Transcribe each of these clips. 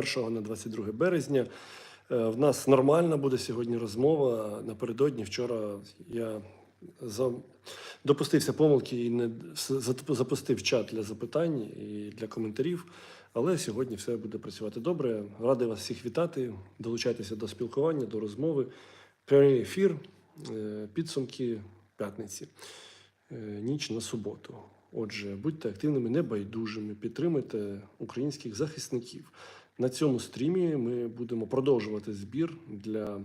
1 на 22 березня. Е, В нас нормальна буде сьогодні розмова. Напередодні вчора я за... допустився помилки і не запустив чат для запитань і для коментарів. Але сьогодні все буде працювати добре. Радий вас всіх вітати. Долучайтеся до спілкування, до розмови. Прямий ефір, е, підсумки п'ятниці, е, ніч на суботу. Отже, будьте активними, небайдужими, підтримуйте українських захисників. На цьому стрімі ми будемо продовжувати збір для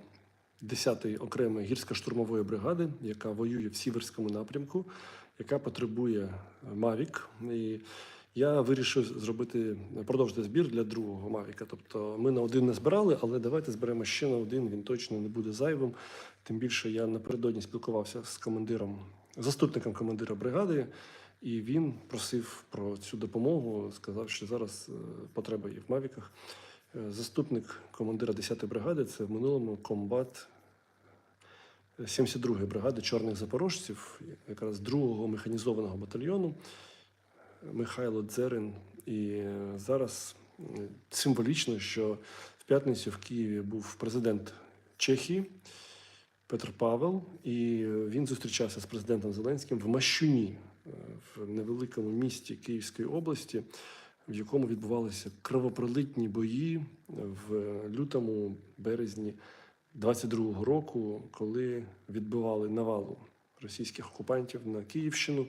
10-ї окремої гірсько-штурмової бригади, яка воює в Сіверському напрямку, яка потребує Мавік. І я вирішив зробити продовжити збір для другого Мавіка. Тобто ми на один не збирали, але давайте зберемо ще на один. Він точно не буде зайвим. Тим більше я напередодні спілкувався з командиром, заступником командира бригади. І він просив про цю допомогу, сказав, що зараз е, потреба є в Мавіках. Е, Заступник командира 10-ї бригади це в минулому комбат 72-ї бригади чорних запорожців, якраз 2-го механізованого батальйону Михайло Дзерин. І е, зараз е, символічно, що в п'ятницю в Києві був президент Чехії. Петр Павел, і е, він зустрічався з президентом Зеленським в Мащуні, е, в невеликому місті Київської області, в якому відбувалися кровопролитні бої в лютому, березні 22-го року, коли відбивали навалу російських окупантів на Київщину.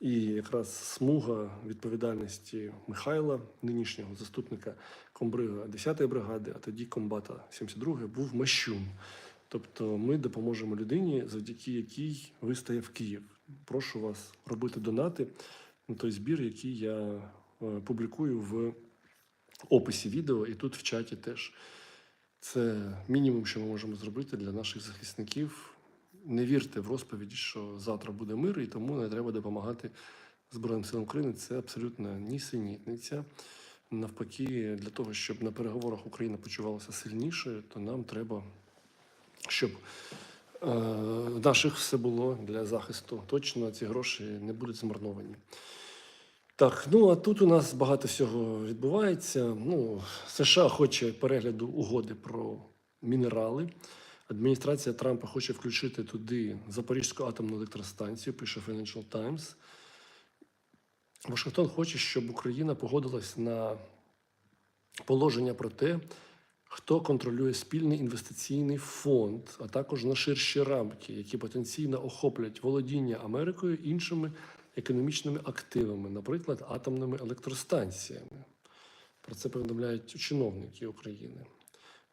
І якраз смуга відповідальності Михайла, нинішнього заступника комбрига 10-ї бригади, а тоді комбата 72-ї, був Мащун. Тобто ми допоможемо людині, завдяки якій вистає в Київ. Прошу вас робити донати на той збір, який я е, публікую в описі відео, і тут в чаті теж. Це мінімум, що ми можемо зробити для наших захисників. Не вірте в розповіді, що завтра буде мир, і тому не треба допомагати Збройним силам України. Це абсолютно нісенітниця. Навпаки, для того, щоб на переговорах Україна почувалася сильніше, то нам треба щоб наших все було для захисту. Точно ці гроші не будуть змарновані. Так, ну а тут у нас багато всього відбувається. Ну, США хоче перегляду угоди про мінерали. Адміністрація Трампа хоче включити туди Запорізьку атомну електростанцію, пише Financial Times. Вашингтон хоче, щоб Україна погодилась на положення про те, хто контролює спільний інвестиційний фонд, а також на ширші рамки, які потенційно охоплять володіння Америкою іншими економічними активами, наприклад, атомними електростанціями. Про це повідомляють чиновники України.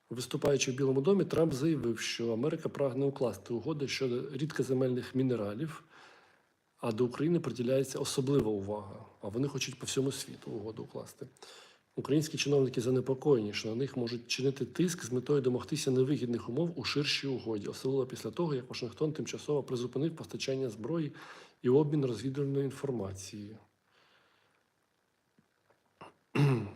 Виступаючи в Білому домі, Трамп заявив, що Америка прагне укласти угоди щодо рідкоземельних мінералів, а до України приділяється особлива увага. А вони хочуть по всьому світу угоду укласти. Українські чиновники занепокоєні, що на них можуть чинити тиск з метою домогтися невигідних умов у ширшій угоді, особливо після того, як Вашингтон тимчасово призупинив постачання зброї і обмін розвідувальною інформацією.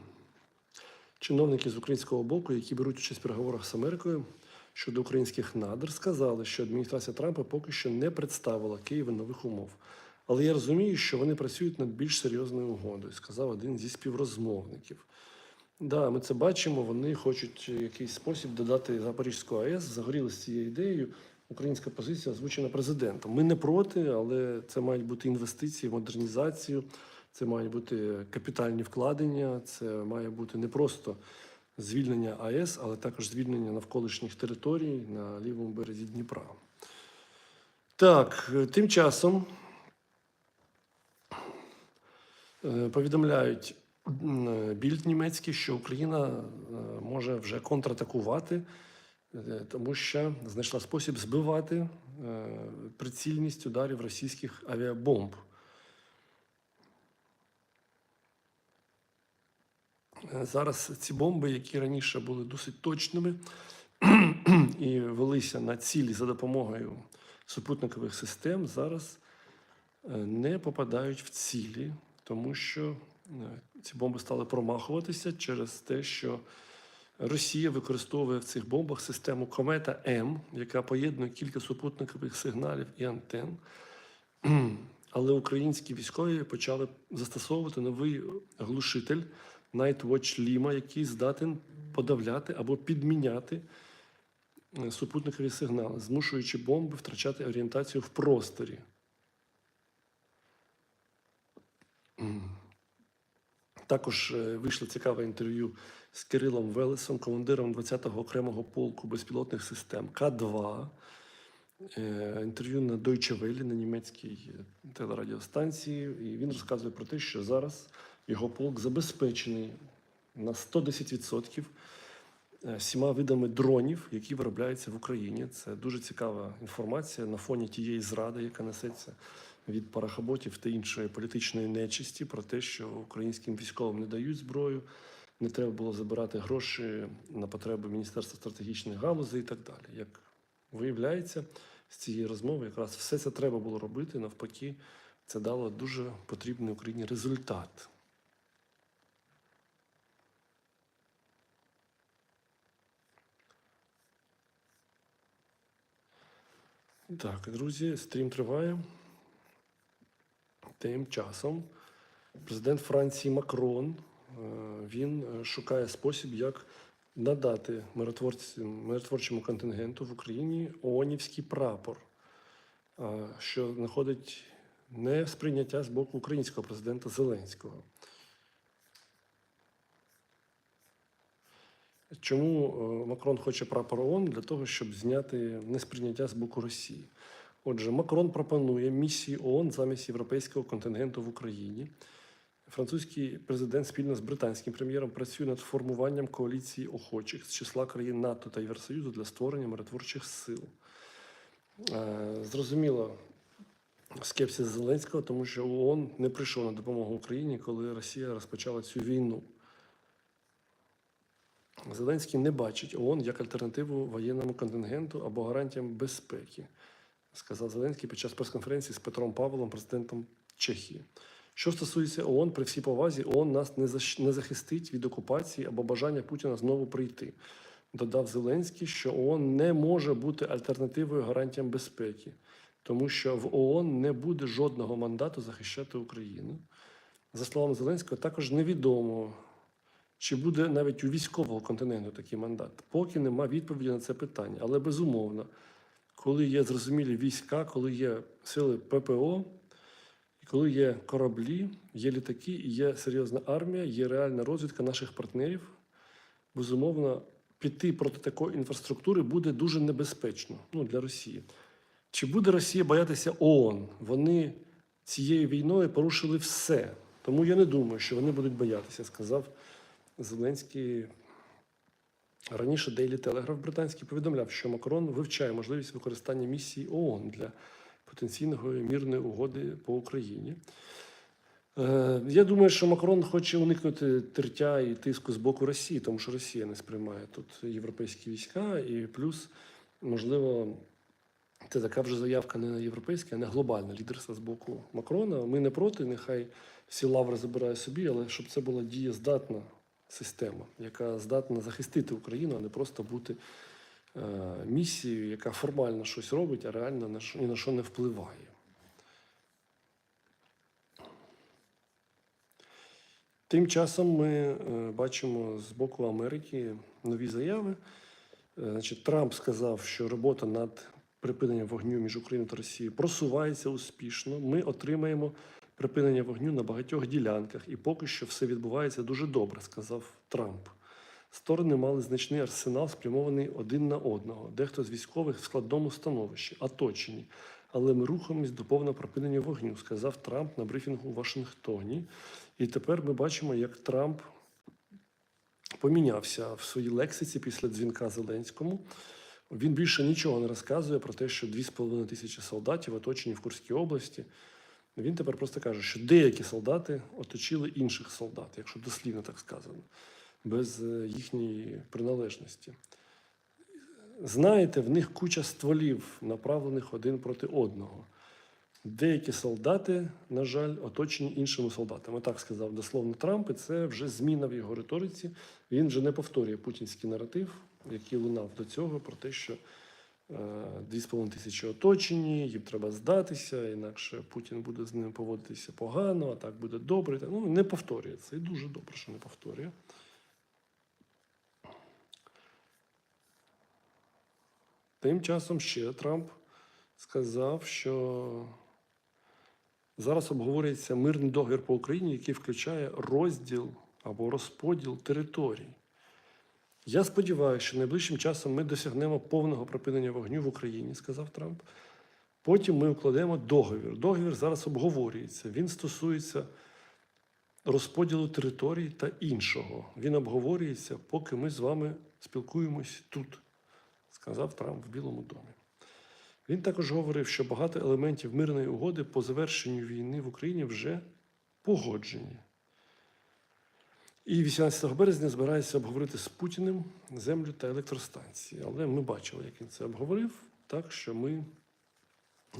Чиновники з українського боку, які беруть участь в переговорах з Америкою щодо українських надр, сказали, що адміністрація Трампа поки що не представила Києву нових умов. Але я розумію, що вони працюють над більш серйозною угодою, сказав один зі співрозмовників. Да, ми це бачимо. Вони хочуть якийсь спосіб додати Запорізьку АЕС, загоріли з цією ідеєю. Українська позиція озвучена президентом. Ми не проти, але це мають бути інвестиції в модернізацію, це мають бути капітальні вкладення, це має бути не просто звільнення АЕС, але також звільнення навколишніх територій на лівому березі Дніпра. Так, тим часом Е, повідомляють більд німецький, що Україна е, може вже контратакувати, е, тому що знайшла спосіб збивати е, прицільність ударів російських авіабомб. Е, Зараз ці бомби, які раніше були досить точними і велися на цілі за допомогою супутникових систем, зараз е, не попадають в цілі, тому що е, ці бомби стали промахуватися через те, що Росія використовує в цих бомбах систему Комета М, яка поєднує кілька супутникових сигналів і антен. Але українські військові почали застосовувати новий глушитель Nightwatch Lima, який здатен подавляти або підміняти е, супутникові сигнали, змушуючи бомби втрачати орієнтацію в просторі. М. Також е, вийшло цікаве інтерв'ю з Кирилом Велесом, командиром 20-го окремого полку безпілотних систем К-2. Е, Інтерв'ю на Deutsche Welle, на німецькій е, телерадіостанції. І він розказує про те, що зараз його полк забезпечений на 110% е, всіма видами дронів, які виробляються в Україні. Це дуже цікава інформація на фоні тієї зради, яка несеться від парахаботів та іншої політичної нечисті, про те, що українським військовим не дають зброю, не треба було забирати гроші на потреби Міністерства стратегічних галузей і так далі. Як виявляється, з цієї розмови якраз все це треба було робити. Навпаки, це дало дуже потрібний Україні результат. Так, друзі, стрім триває. Тим часом президент Франції Макрон е, він е, шукає спосіб, як надати миротворчому контингенту в Україні ООНівський прапор, е, що знаходить не сприйняття з боку українського президента Зеленського. Чому Макрон хоче прапор ООН? Для того, щоб зняти несприйняття з боку Росії. Отже, Макрон пропонує місії ООН замість європейського контингенту в Україні. Французький президент спільно з британським прем'єром працює над формуванням коаліції охочих з числа країн НАТО та Євросоюзу для створення миротворчих сил. Е, Зрозуміло скепсис Зеленського, тому що ООН не прийшов на допомогу Україні, коли Росія розпочала цю війну. Зеленський не бачить ООН як альтернативу воєнному контингенту або гарантіям безпеки, сказав Зеленський під час прес-конференції з Петром Павлом, президентом Чехії. Що стосується ООН, при всій повазі, ООН нас не захистить від окупації або бажання Путіна знову прийти. Додав Зеленський, що ООН не може бути альтернативою гарантіям безпеки, тому що в ООН не буде жодного мандату захищати Україну. За словами Зеленського, також невідомо, чи буде навіть у військового континенту такий мандат. Поки нема відповіді на це питання. Але безумовно, коли є зрозумілі війська, коли є сили ППО, коли є кораблі, є літаки, є серйозна армія, є реальна розвідка наших партнерів, безумовно, піти проти такої інфраструктури буде дуже небезпечно ну, для Росії. Чи буде Росія боятися ООН? Вони цією війною порушили все. Тому я не думаю, що вони будуть боятися, сказав Зеленський. Раніше Daily Telegraph британський повідомляв, що Макрон вивчає можливість використання місії ООН для потенційної мірної угоди по Україні. Е, Я думаю, що Макрон хоче уникнути тертя і тиску з боку Росії, тому що Росія не сприймає тут європейські війська, і плюс, можливо, це така вже заявка не на європейське, а на глобальне лідерство з боку Макрона. Ми не проти, нехай всі лаври забирає собі, але щоб це була дієздатна система, яка здатна захистити Україну, а не просто бути е, місією, яка формально щось робить, а реально ні на що не впливає. Тим часом ми е, бачимо з боку Америки нові заяви. Е, Значить, Трамп сказав, що робота над припиненням вогню між Україною та Росією просувається успішно. Ми отримаємо припинення вогню на багатьох ділянках, і поки що все відбувається дуже добре, сказав Трамп. Сторони мали значний арсенал, спрямований один на одного. Дехто з військових в складному становищі, оточені. Але ми рухаємось до повного припинення вогню, сказав Трамп на брифінгу у Вашингтоні. І тепер ми бачимо, як Трамп помінявся в своїй лексиці після дзвінка Зеленському. Він більше нічого не розказує про те, що 2,5 тисячі солдатів оточені в Курській області. Він тепер просто каже, що деякі солдати оточили інших солдат, якщо дослівно так сказано, без е, їхньої приналежності. Знаєте, в них куча стволів, направлених один проти одного. Деякі солдати, на жаль, оточені іншими солдатами. Так сказав дословно Трамп, і це вже зміна в його риториці. Він вже не повторює путінський наратив, який лунав до цього, про те, що 2,5 тисячі оточені, їм треба здатися, інакше Путін буде з ними поводитися погано, а так буде добре. Ну, не повторює це. І дуже добре, що не повторює. Тим часом ще Трамп сказав, що зараз обговорюється мирний договір по Україні, який включає розділ або розподіл територій. Я сподіваюся, що найближчим часом ми досягнемо повного припинення вогню в Україні, сказав Трамп. Потім ми укладемо договір. Договір зараз обговорюється. Він стосується розподілу територій та іншого. Він обговорюється, поки ми з вами спілкуємось тут, сказав Трамп в Білому домі. Він також говорив, що багато елементів мирної угоди по завершенню війни в Україні вже погоджені. І 18 березня збирається обговорити з Путіним землю та електростанції. Але ми бачили, як він це обговорив, так що ми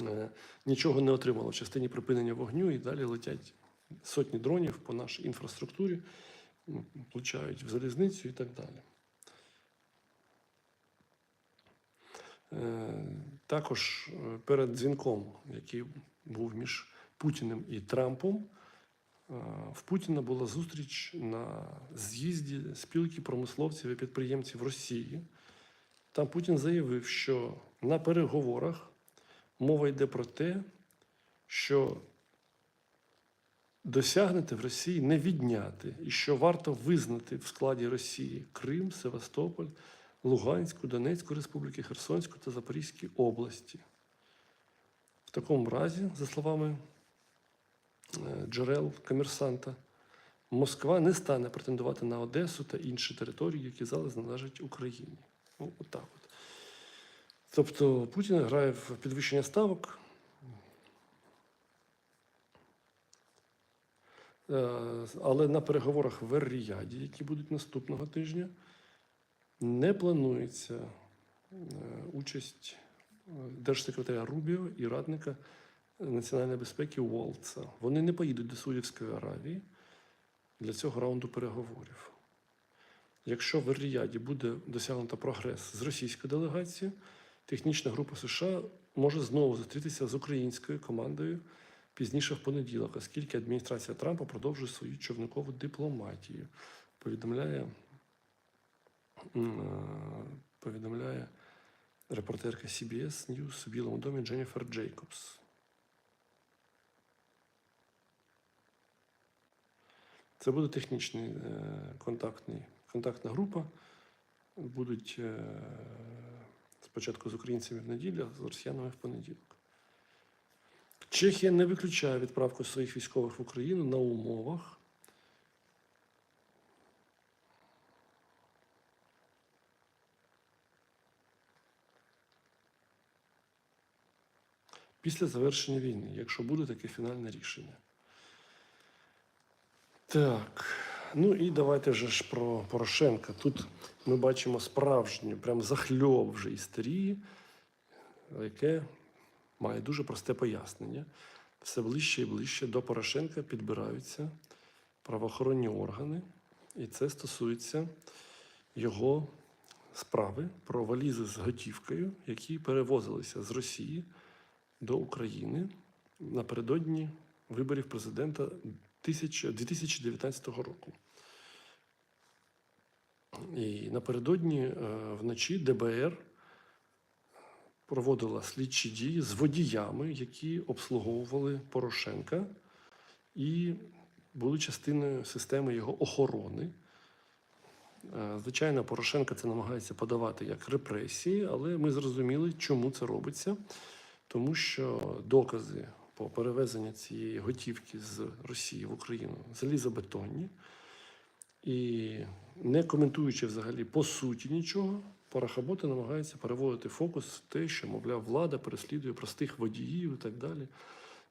е, нічого не отримали в частині припинення вогню і далі летять сотні дронів по нашій інфраструктурі, влучають в залізницю і так далі. Е, Також е, перед дзвінком, який був між Путіним і Трампом, в Путіна була зустріч на з'їзді спілки промисловців і підприємців Росії. Там Путін заявив, що на переговорах мова йде про те, що досягнете в Росії не відняти, і що варто визнати в складі Росії Крим, Севастополь, Луганську, Донецьку Республіки, Херсонську та Запорізькі області. В такому разі, за словами е, джерел комерсанта, Москва не стане претендувати на Одесу та інші території, які зараз належать Україні. Ну, отак от. Тобто Путін грає в підвищення ставок. Е, Але на переговорах в Ер-Ріяді, які будуть наступного тижня, не планується е, участь е, держсекретаря Рубіо і радника національної безпеки Уолтса. Вони не поїдуть до Саудівської Аравії для цього раунду переговорів. Якщо в Ер-Ріяді буде досягнуто прогрес з російською делегацією, технічна група США може знову зустрітися з українською командою пізніше в понеділок, оскільки адміністрація Трампа продовжує свою човникову дипломатію. Повідомляє, е, повідомляє репортерка CBS News у Білому домі Дженніфер Джейкобс. Це буде технічний е, контактний, контактна група. Будуть е, спочатку з українцями в неділю, а з росіянами в понеділок. Чехія не виключає відправку своїх військових в Україну на умовах. Після завершення війни, якщо буде таке фінальне рішення. Так, ну і давайте вже ж про Порошенка. Тут ми бачимо справжню, прям захльоб вже істерії, яке має дуже просте пояснення. Все ближче і ближче до Порошенка підбираються правоохоронні органи, і це стосується його справи про валізи з готівкою, які перевозилися з Росії до України напередодні виборів президента 1000 2019 року. І напередодні е, вночі ДБР проводила слідчі дії з водіями, які обслуговували Порошенка і були частиною системи його охорони. Е, Звичайно, Порошенка це намагається подавати як репресії, але ми зрозуміли, чому це робиться, тому що докази по перевезенню цієї готівки з Росії в Україну залізобетонні. І не коментуючи взагалі по суті нічого, Парахаботи намагається переводити фокус в те, що, мовляв, влада переслідує простих водіїв і так далі.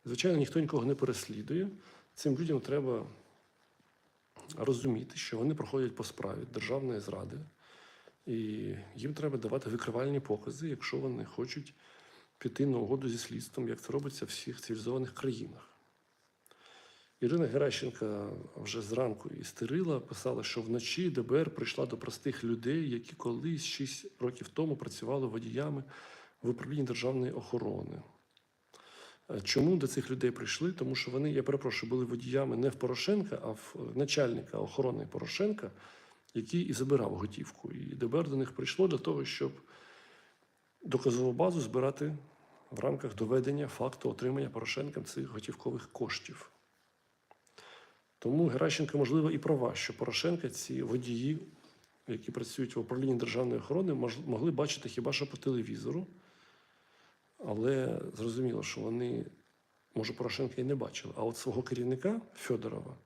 Звичайно, ніхто нікого не переслідує. Цим людям треба розуміти, що вони проходять по справі державної зради, і їм треба давати викривальні покази, якщо вони хочуть піти на угоду зі слідством, як це робиться в всіх цивілізованих країнах. Ірина Геращенка вже зранку істерила, писала, що вночі ДБР прийшла до простих людей, які колись 6 років тому працювали водіями в управлінні державної охорони. Е, Чому до цих людей прийшли? Тому що вони, я перепрошую, були водіями не в Порошенка, а в начальника охорони Порошенка, який і забирав готівку. І ДБР до них прийшло для того, щоб доказову базу збирати в рамках доведення факту отримання Порошенком цих готівкових коштів. Тому Геращенко, можливо, і права, що Порошенка ці водії, які працюють в управлінні державної охорони, могли бачити хіба що по телевізору. Але зрозуміло, що вони, може, Порошенка і не бачили. А от свого керівника Федорова,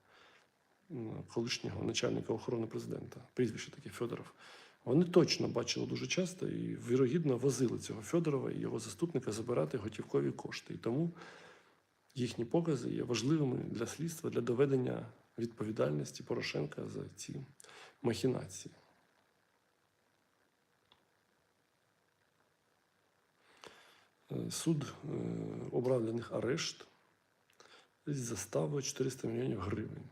колишнього начальника охорони президента, прізвище таке Федоров, вони точно бачили дуже часто і вірогідно возили цього Федорова і його заступника забирати готівкові кошти. І тому їхні покази є важливими для слідства, для доведення відповідальності Порошенка за ці махінації. Е, Суд е, обрав для них арешт з заставою 400 мільйонів гривень.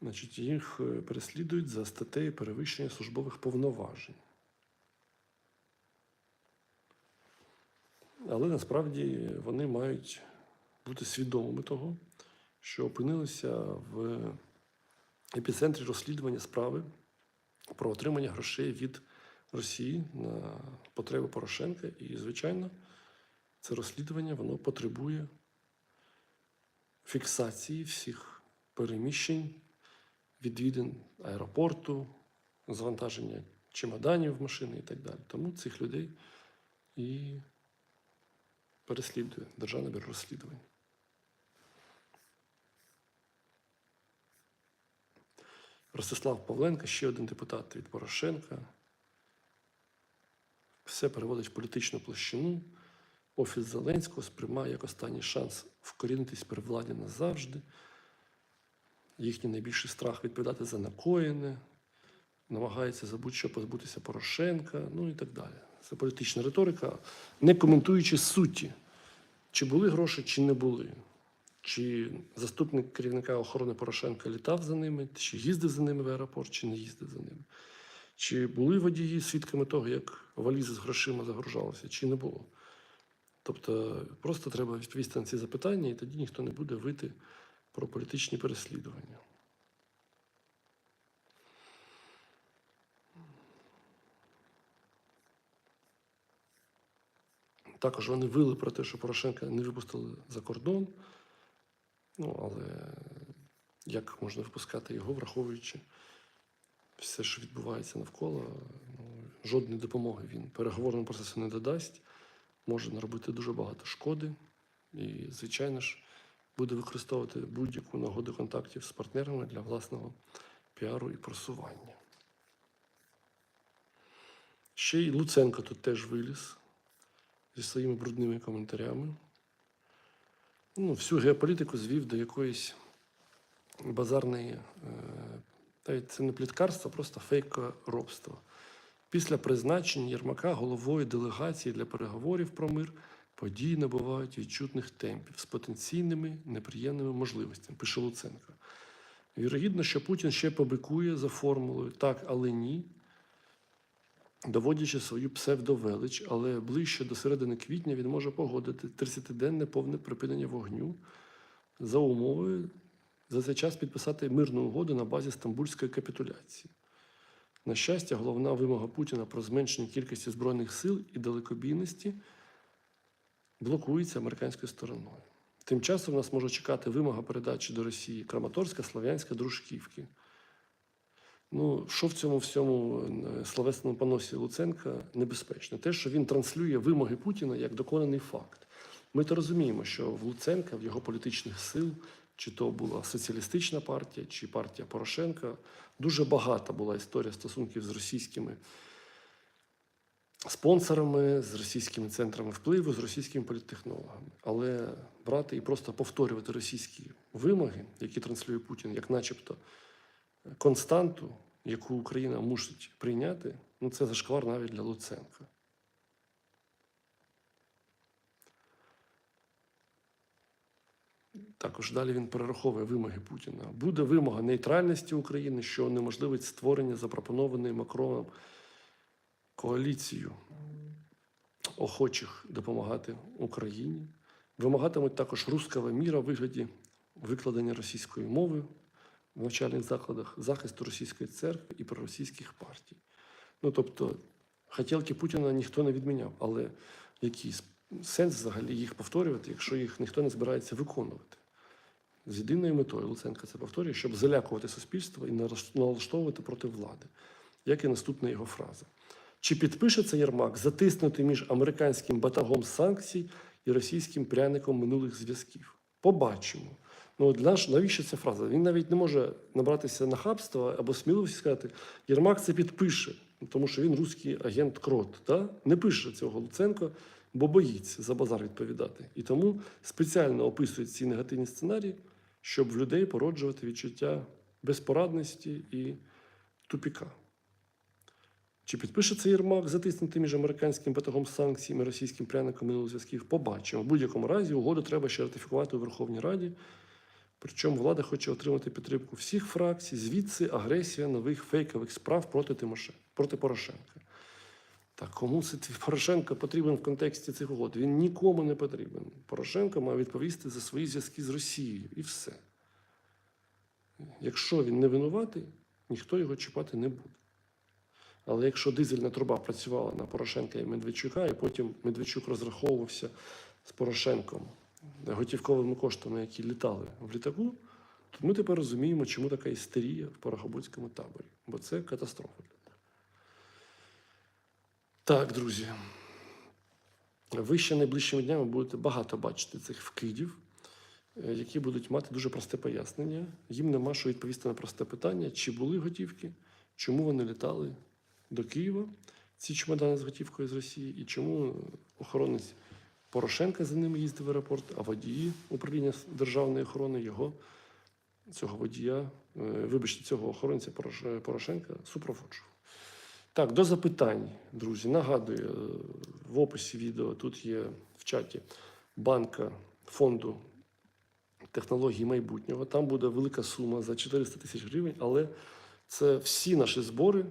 Значить, їх е, переслідують за статтею перевищення службових повноважень. Але насправді вони мають бути свідомими того, що опинилися в епіцентрі розслідування справи про отримання грошей від Росії на потреби Порошенка. І, звичайно, це розслідування воно потребує фіксації всіх переміщень, відвідин аеропорту, завантаження чемоданів в машини і так далі. Тому цих людей і переслідує Державне бюро розслідувань. Ростислав Павленко, ще один депутат від Порошенка. Все переводить в політичну площину. Офіс Зеленського сприймає як останній шанс вкорінитись при владі назавжди. Їхній найбільший страх відповідати за накоєне, намагається за будь-що позбутися Порошенка, ну і так далі. Це політична риторика, не коментуючи суті, чи були гроші, чи не були. Чи заступник керівника охорони Порошенка літав за ними, чи їздив за ними в аеропорт, чи не їздив за ними. Чи були водії свідками того, як валізи з грошима загружалися, чи не було. Тобто просто треба відповісти на ці запитання, і тоді ніхто не буде вити про політичні переслідування. Також вони вили про те, що Порошенка не випустили за кордон. Ну, але як можна випускати його, враховуючи все, що відбувається навколо, ну, жодної допомоги він переговорному процесу не додасть, може наробити дуже багато шкоди. І, звичайно ж, буде використовувати будь-яку нагоду контактів з партнерами для власного піару і просування. Ще й Луценко тут теж виліз зі своїми брудними коментарями. Ну, всю геополітику звів до якоїсь базарної, е, навіть це не пліткарство, просто фейкоробство. Після призначення Єрмака головою делегації для переговорів про мир події набувають відчутних темпів з потенційними неприємними можливостями, пише Луценко. Вірогідно, що Путін ще побикує за формулою так, але ні, доводячи свою псевдовелич, але ближче до середини квітня він може погодити 30-денне повне припинення вогню за умовою за цей час підписати мирну угоду на базі Стамбульської капітуляції. На щастя, головна вимога Путіна про зменшення кількості збройних сил і далекобійності блокується американською стороною. Тим часом нас може чекати вимога передачі до Росії Краматорська, Слов'янська, Дружківки. Ну, що в цьому всьому е, словесному поносі Луценка небезпечно? Те, що він транслює вимоги Путіна як доконаний факт. Ми то розуміємо, що в Луценка, в його політичних сил, чи то була соціалістична партія, чи партія Порошенка, дуже багата була історія стосунків з російськими спонсорами, з російськими центрами впливу, з російськими політтехнологами. Але брати і просто повторювати російські вимоги, які транслює Путін, як начебто константу, яку Україна мусить прийняти, ну це зашквар навіть для Луценка. Також далі він перераховує вимоги Путіна. Буде вимога нейтральності України, що унеможливить створення запропонованої Макроном коаліцією охочих допомагати Україні. Вимагатимуть також руского міра в вигляді викладення російської мови в навчальних закладах, захисту російської церкви і проросійських партій. Ну тобто, хотілки Путіна ніхто не відміняв, але який сенс взагалі їх повторювати, якщо їх ніхто не збирається виконувати? З єдиною метою Луценко це повторює, щоб залякувати суспільство і налаштовувати проти влади, як і наступна його фраза. Чи підпишеться Єрмак затиснути між американським батагом санкцій і російським пряником минулих зв'язків? Побачимо. Ну, от наш, навіщо ця фраза? Він навіть не може набратися нахабства або сміливості сказати, Єрмак це підпише, тому що він русський агент Крот. Та? Не пише цього Луценко, бо боїться за базар відповідати. І тому спеціально описують ці негативні сценарії, щоб в людей породжувати відчуття безпорадності і тупіка. Чи підпишеться Єрмак затиснути між американським батагом санкцій і російським пряником минулих зв'язків? Побачимо. В будь-якому разі угоду треба ще ратифікувати у Верховній Раді. Причому влада хоче отримати підтримку всіх фракцій, звідси агресія нових фейкових справ проти Тимоше, проти Порошенка. Так кому це Порошенко потрібен в контексті цих угод? Він нікому не потрібен. Порошенко має відповісти за свої зв'язки з Росією і все. Якщо він не винуватий, ніхто його чіпати не буде. Але якщо дизельна труба працювала на Порошенка і Медведчука, і потім Медведчук розраховувався з Порошенком готівковими коштами, які літали в літаку, то ми тепер розуміємо, чому така істерія в Порохобудському таборі. Бо це катастрофа. Так, друзі. Ви ще найближчими днями будете багато бачити цих вкидів, е, які будуть мати дуже просте пояснення. Їм нема що відповісти на просте питання, чи були готівки, чому вони літали до Києва, ці чемодани з готівкою з Росії, і чому охоронець Порошенка за ними їздив в аеропорт, а водії управління державної охорони його, цього водія, е, вибачте, цього охоронця Порошенка супроводжував. Так, до запитань, друзі. Нагадую, е, в описі відео тут є в чаті банка фонду технологій майбутнього. Там буде велика сума за 400 тисяч гривень, але це всі наші збори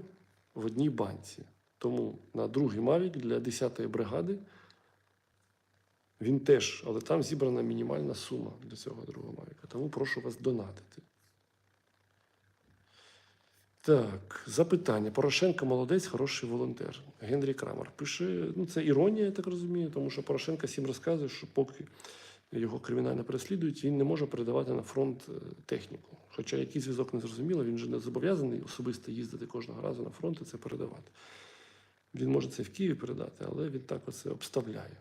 в одній банці. Тому на другий Мавік для 10-ї бригади він теж, але там зібрана мінімальна сума для цього другого Мавіка. Тому прошу вас донатити. Так, запитання. Порошенко молодець, хороший волонтер. Генрі Крамер пише: ну це іронія, я так розумію, тому що Порошенко всім розказує, що поки його кримінально переслідують, він не може передавати на фронт е, техніку. Хоча який зв'язок не зрозуміло, він же не зобов'язаний особисто їздити кожного разу на фронт і це передавати. Він може це в Києві передати, але він так оце обставляє.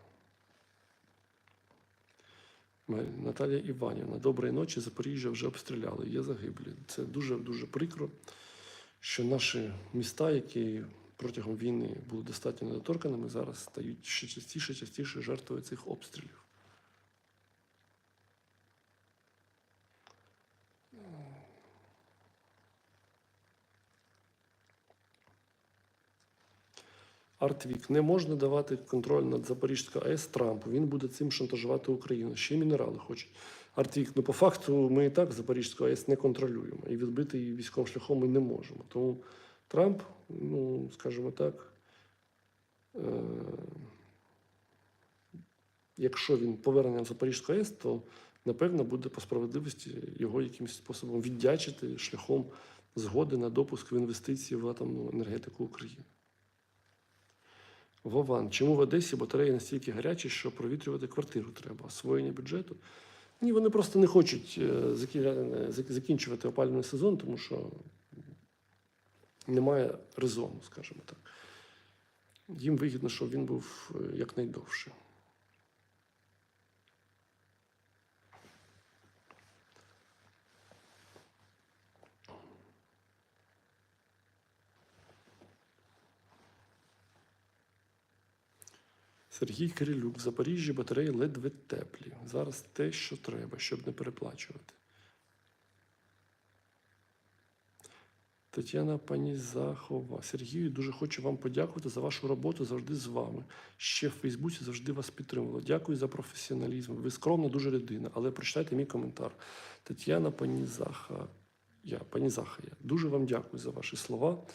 Наталія Іванівна, доброї ночі. Запоріжжя вже обстріляли. Є загиблі. Це дуже дуже прикро, що наші міста, які протягом війни були достатньо недоторканими, зараз стають ще частіше, частіше жертвою цих обстрілів. Артвік не можна давати контроль над Запорізькою АЕС Трампу. Він буде цим шантажувати Україну. Ще мінерали хочуть. Артвік, ну по факту ми і так Запорізьку АЕС не контролюємо. І відбити її військовим шляхом ми не можемо. Тому Трамп, ну скажімо так, е- якщо він поверне в Запорізьку АЕС, то напевно буде по справедливості його якимось способом віддячити шляхом згоди на допуск в інвестиції в атомну енергетику України. Вован, чому в Одесі батареї настільки гарячі, що провітрювати квартиру треба? Освоєння бюджету? Ні, вони просто не хочуть е, закі- зак- закінчувати опалювальний сезон, тому що немає резону, скажімо так. Їм вигідно, щоб він був е, якнайдовше. Сергій Кирилюк, в Запоріжжі батареї ледве теплі. Зараз те, що треба, щоб не переплачувати. Тетяна Панізахова. Сергію, дуже хочу вам подякувати за вашу роботу завжди з вами. Ще в Фейсбуці завжди вас підтримувала. Дякую за професіоналізм. Ви скромна дуже людина, але прочитайте мій коментар. Тетяна Панізаха. Я, Панізаха, я дуже вам дякую за ваші слова.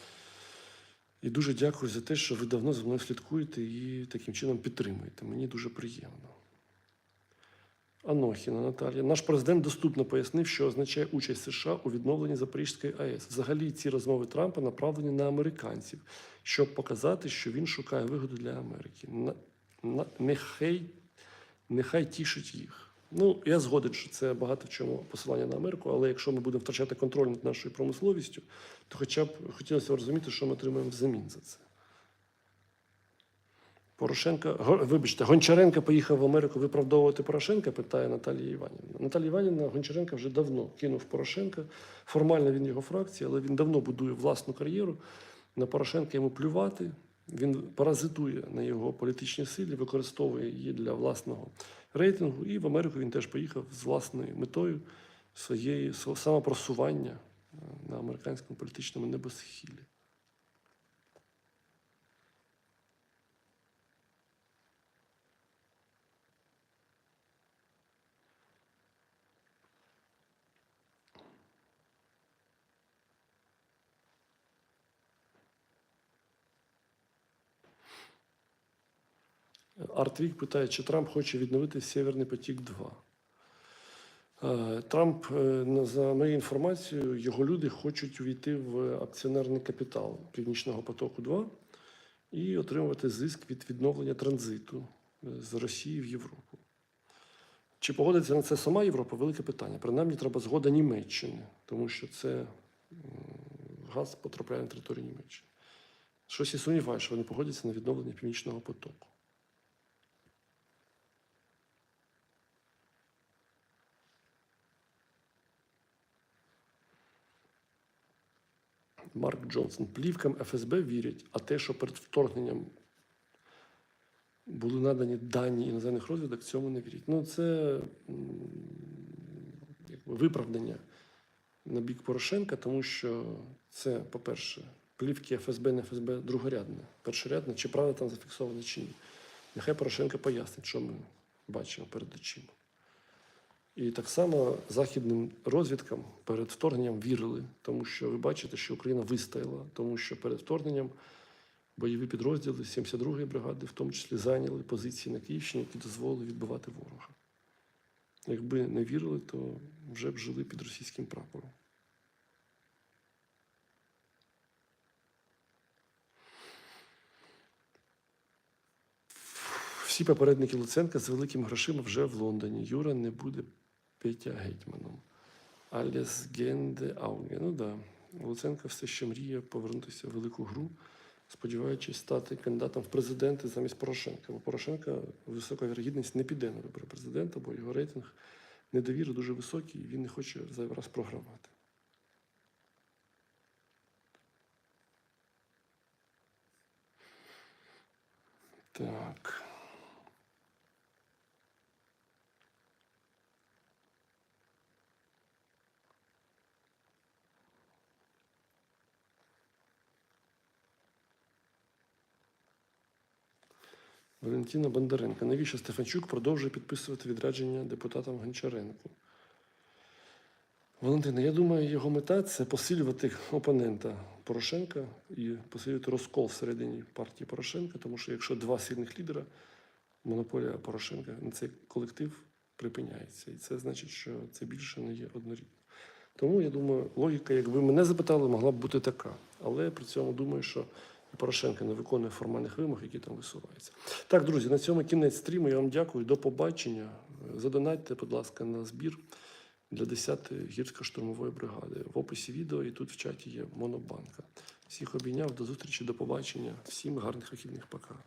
І дуже дякую за те, що ви давно за мною слідкуєте і таким чином підтримуєте. Мені дуже приємно. Анохіна Наталія. Наш президент доступно пояснив, що означає участь США у відновленні Запорізької АЕС. Взагалі, ці розмови Трампа направлені на американців, щоб показати, що він шукає вигоду для Америки. На, на, нехай, нехай тішить їх. Ну, я згоден, що це багато в чому посилання на Америку, але якщо ми будемо втрачати контроль над нашою промисловістю, то хоча б хотілося розуміти, що ми отримаємо взамін за це. Порошенка, вибачте, Гончаренко поїхав в Америку виправдовувати Порошенка, питає Наталія Іванівна. Наталія Іванівна Гончаренка вже давно кинув Порошенка. Формально він його фракції, але він давно будує власну кар'єру. На Порошенка йому плювати. Він паразитує на його політичній силі, використовує її для власного рейтингу. І в Америку він теж поїхав з власною метою своєї самопросування на американському політичному небосхилі. Артвік питає, чи Трамп хоче відновити Сєвєрний потік 2. Е, Трамп, е, за моєю інформацією, його люди хочуть увійти в акціонерний капітал Північного потоку 2 і отримувати зиск від відновлення транзиту е, з Росії в Європу. Чи погодиться на це сама Європа? Велике питання. Принаймні, треба згода Німеччини, тому що це газ потрапляє на територію Німеччини. Щось я сумніваюся, що вони погодяться на відновлення Північного потоку. Марк Джонсон. Плівкам ФСБ вірять, а те, що перед вторгненням були надані дані іноземних розвідок, цьому не вірять. Ну, це якби, виправдання на бік Порошенка, тому що це, по-перше, плівки ФСБ, не ФСБ другорядне, першорядне, чи правда там зафіксовано, чи ні. Нехай Порошенко пояснить, що ми бачимо перед очима. І так само західним розвідкам перед вторгненням вірили, тому що ви бачите, що Україна вистояла, тому що перед вторгненням бойові підрозділи 72-ї бригади, в тому числі, зайняли позиції на Київщині, які дозволили відбивати ворога. Якби не вірили, то вже б жили під російським прапором. Всі попередники Луценка з великими грошима вже в Лондоні. Юра не буде Петя гетьманом. Аліс Генде Ауге. Ну. Да. Луценко все ще мріє повернутися в велику гру, сподіваючись стати кандидатом в президенти замість Порошенка. Бо Порошенка висока вірогідність не піде на вибори президента, бо його рейтинг недовіри дуже високий, і він не хоче зайвий раз програвати. Так. Валентина Бондаренко. Навіщо Стефанчук продовжує підписувати відрядження депутатам Гончаренку? Валентина, я думаю, його мета це посилювати опонента Порошенка і посилювати розкол всередині партії Порошенка, тому що якщо два сильних лідера, монополія Порошенка на цей колектив припиняється. І це значить, що це більше не є однорідно. Тому я думаю, логіка, якби мене запитали, могла б бути така. Але при цьому думаю, що Порошенко не виконує формальних вимог, які там висуваються. Так, друзі, на цьому кінець стріму. Я вам дякую. До побачення. Задонайте, будь ласка, на збір для 10-ї гірсько-штурмової бригади. В описі відео і тут в чаті є монобанка. Всіх обійняв, до зустрічі, до побачення. Всім гарних вихідних пока.